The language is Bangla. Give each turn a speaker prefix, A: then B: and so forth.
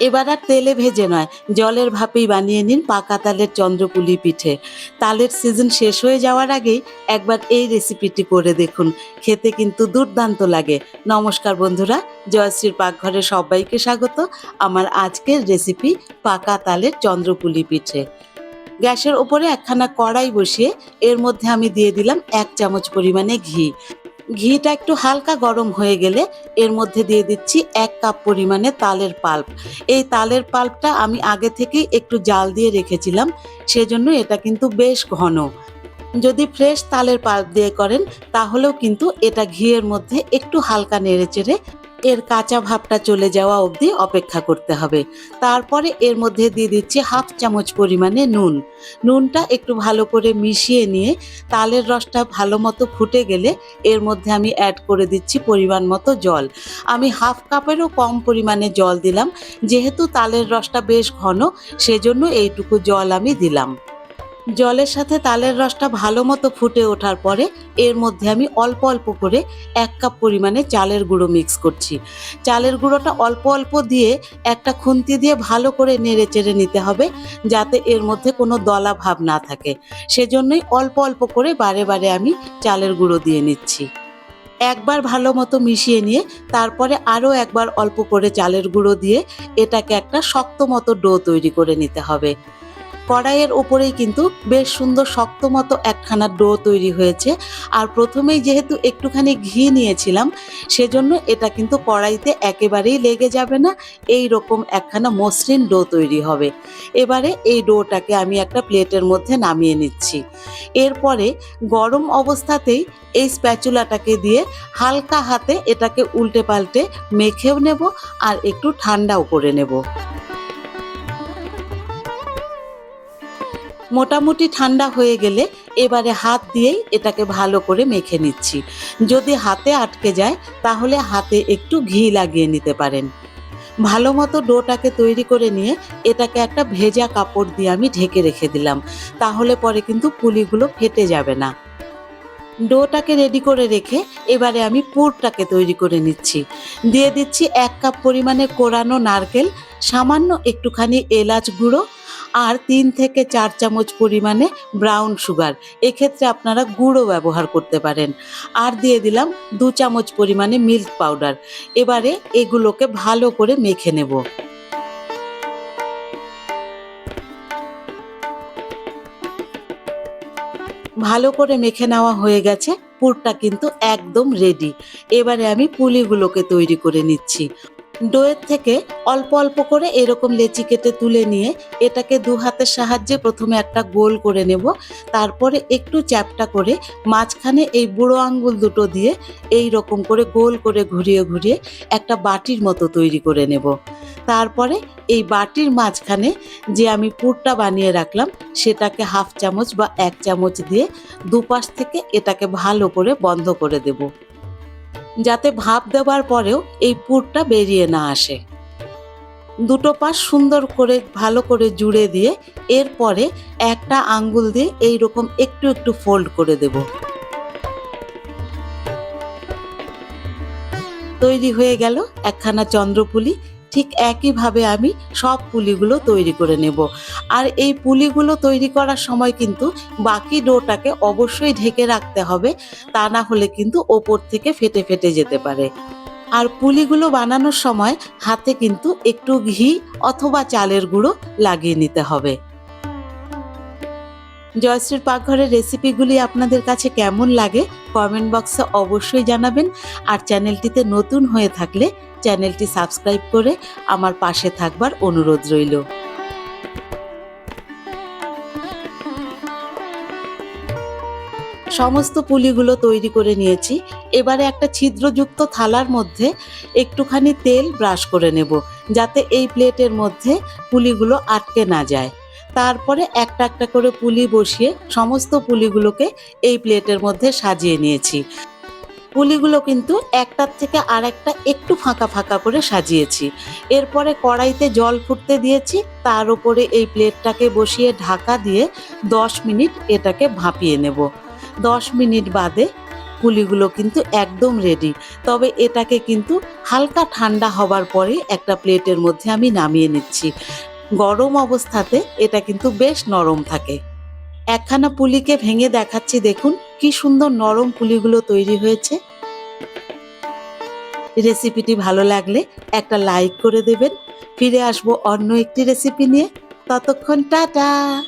A: এবার আর তেলে ভেজে নয়, জলের ভাপেই বানিয়ে নিন পাকা তালের চন্দ্রপুলি পিঠে। তালের সিজন শেষ হয়ে যাওয়ার আগেই একবার এই রেসিপিটি করে দেখুন। খেতে কিন্তু দুর্দান্ত লাগে। নমস্কার বন্ধুরা, জয়শ্রীর পাকঘরে সবাইকে স্বাগত আমার আজকের রেসিপি পাকা তালের চন্দ্রপুলি পিঠে। গ্যাসের ওপরে একখানা কড়াই বসিয়ে এর মধ্যে আমি দিয়ে দিলাম এক চামচ পরিমাণে ঘি। ঘিটা একটু হালকা গরম হয়ে গেলে এর মধ্যে দিয়ে দিচ্ছি এক কাপ পরিমাণে তালের পাল্প। এই তালের পাল্পটা আমি আগে থেকেই একটু জাল দিয়ে রেখেছিলাম, সেজন্য এটা কিন্তু বেশ ঘন। যদি ফ্রেশ তালের পাল্প দিয়ে করেন, তাহলেও কিন্তু এটা ঘিয়ের মধ্যে একটু হালকা নেড়ে চেড়ে এর কাঁচা ভাবটা চলে যাওয়া অবধি অপেক্ষা করতে হবে। তারপরে এর মধ্যে দিয়ে দিচ্ছি হাফ চামচ পরিমাণে নুন। নুনটা একটু ভালো করে মিশিয়ে নিয়ে তালের রসটা ভালো মতো ফুটে গেলে এর মধ্যে আমি অ্যাড করে দিচ্ছি পরিমাণ মতো জল। আমি হাফ কাপেরও কম পরিমাণে জল দিলাম, যেহেতু তালের রসটা বেশ ঘন, সেজন্য এইটুকু জল আমি দিলাম। জলের সাথে তালের রসটা ভালো মতো ফুটে ওঠার পরে এর মধ্যে আমি অল্প অল্প করে এক কাপ পরিমাণে চালের গুঁড়ো মিক্স করছি। চালের গুঁড়োটা অল্প অল্প দিয়ে একটা খুন্তি দিয়ে ভালো করে নেড়ে চেড়ে নিতে হবে যাতে এর মধ্যে কোনো দলা ভাব না থাকে। সেজন্যই অল্প অল্প করে বারে বারে আমি চালের গুঁড়ো দিয়ে নিচ্ছি। একবার ভালো মতো মিশিয়ে নিয়ে তারপরে আরও একবার অল্প করে চালের গুঁড়ো দিয়ে এটাকে একটা শক্ত মতো ডো তৈরি করে নিতে হবে। কড়াইয়ের ওপরেই কিন্তু বেশ সুন্দর শক্ত মতো একখানা ডো তৈরি হয়েছে। আর প্রথমেই যেহেতু একটুখানি ঘি নিয়েছিলাম, সেজন্য এটা কিন্তু কড়াইতে একেবারেই লেগে যাবে না। এই রকম একখানা মসৃণ ডো তৈরি হবে। এবারে এই ডোটাকে আমি একটা প্লেটের মধ্যে নামিয়ে নিচ্ছি। এরপরে গরম অবস্থাতেই এই স্প্যাচুলাটাকে দিয়ে হালকা হাতে এটাকে উল্টে পাল্টে মেখেও নেব আর একটু ঠান্ডাও করে নেব। মোটামুটি ঠান্ডা হয়ে গেলে এবারে হাত দিয়েই এটাকে ভালো করে মেখে নিচ্ছি। যদি হাতে আটকে যায়, তাহলে হাতে একটু ঘি লাগিয়ে নিতে পারেন। ভালো মতো ডোটাকে তৈরি করে নিয়ে এটাকে একটা ভেজা কাপড় দিয়ে আমি ঢেকে রেখে দিলাম। তাহলে পরে কিন্তু পুলিগুলো ফেটে যাবে না। ডোটাকে রেডি করে রেখে এবারে আমি পুরটাকে তৈরি করে নিচ্ছি। দিয়ে দিচ্ছি এক কাপ পরিমাণে কোরানো নারকেল, সামান্য একটুখানি এলাচ গুঁড়ো আর তিন থেকে চার চামচ পরিমাণে ব্রাউন সুগার এক্ষেত্রে আপনারা গুঁড়ো ব্যবহার করতে পারেন। আর দিয়ে দিলাম দু চামচ পরিমাণে মিল্ক পাউডার এবারে এগুলোকে ভালো করে মেখে নেব। ভালো করে মেখে নেওয়া হয়ে গেছে। পুরটা কিন্তু একদম রেডি এবারে আমি পুলিগুলোকে তৈরি করে নিচ্ছি। ডোয়ের থেকে অল্প অল্প করে এরকম লেচি কেটে তুলে নিয়ে এটাকে দু হাতের সাহায্যে প্রথমে একটা গোল করে নেব। তারপরে একটু চ্যাপটা করে মাঝখানে এই বুড়ো আঙ্গুল দুটো দিয়ে এই রকম করে গোল করে ঘুরিয়ে ঘুরিয়ে একটা বাটির মতো তৈরি করে নেব। তারপরে এই বাটির মাঝখানে যে আমি পুরটা বানিয়ে রাখলাম, সেটাকে হাফ চামচ বা এক চামচ দিয়ে দুপাশ থেকে এটাকে ভালো করে বন্ধ করে দেবো। যাতে ভাপ দেওয়ার পরেও এই পুরটা বেরিয়ে না আসে। দুটো পাশ সুন্দর করে, ভালো করে জুড়ে দিয়ে এরপরে একটা আঙ্গুল দিয়ে এই রকম একটু একটু ফোল্ড করে দেব। তৈরি হয়ে গেল একখানা চন্দ্রপুলি। ঠিক একইভাবে আমি সব পুলিগুলো তৈরি করে নেব। আর এই পুলিগুলো তৈরি করার সময় কিন্তু বাকি ডোটাকে অবশ্যই ঢেকে রাখতে হবে, তা না হলে কিন্তু ওপর থেকে ফেটে ফেটে যেতে পারে। আর পুলিগুলো বানানোর সময় হাতে কিন্তু একটু ঘি অথবা চালের গুঁড়ো লাগিয়ে নিতে হবে। জয়শ্রীর পাকঘরের রেসিপিগুলি আপনাদের কাছে কেমন লাগে কমেন্ট বক্সে অবশ্যই জানাবেন। আর চ্যানেলটিতে নতুন হয়ে থাকলে চ্যানেলটি সাবস্ক্রাইব করে আমার পাশে থাকবার অনুরোধ রইল। সমস্ত পুলিগুলো তৈরি করে নিয়েছি। এবারে একটা ছিদ্রযুক্ত থালার মধ্যে একটুখানি তেল ব্রাশ করে নেব, যাতে এই প্লেটের মধ্যে পুলিগুলো আটকে না যায়। তারপরে একটা একটা করে পুলি বসিয়ে সমস্ত পুলিগুলোকে এই প্লেটের মধ্যে সাজিয়ে নিয়েছি। পুলিগুলো কিন্তু একটার থেকে আর একটা একটু ফাঁকা ফাঁকা করে সাজিয়েছি। এরপরে কড়াইতে জল ফুটতে দিয়েছি, তার উপরে এই প্লেটটাকে বসিয়ে ঢাকা দিয়ে দশ মিনিট এটাকে ভাপিয়ে নেব। দশ মিনিট বাদে পুলিগুলো কিন্তু একদম রেডি তবে এটাকে কিন্তু হালকা ঠান্ডা হবার পরে একটা প্লেটের মধ্যে আমি নামিয়ে নিচ্ছি। গরম অবস্থাতে এটা কিন্তু বেশ নরম থাকে। একখানা পুলিকে ভেঙে দেখাচ্ছি দেখুন, কি সুন্দর নরম পুলিগুলো তৈরি হয়েছে। রেসিপিটি ভালো লাগলে একটা লাইক করে দেবেন। ফিরে আসব অন্য একটি রেসিপি নিয়ে। ততক্ষণ টাটা!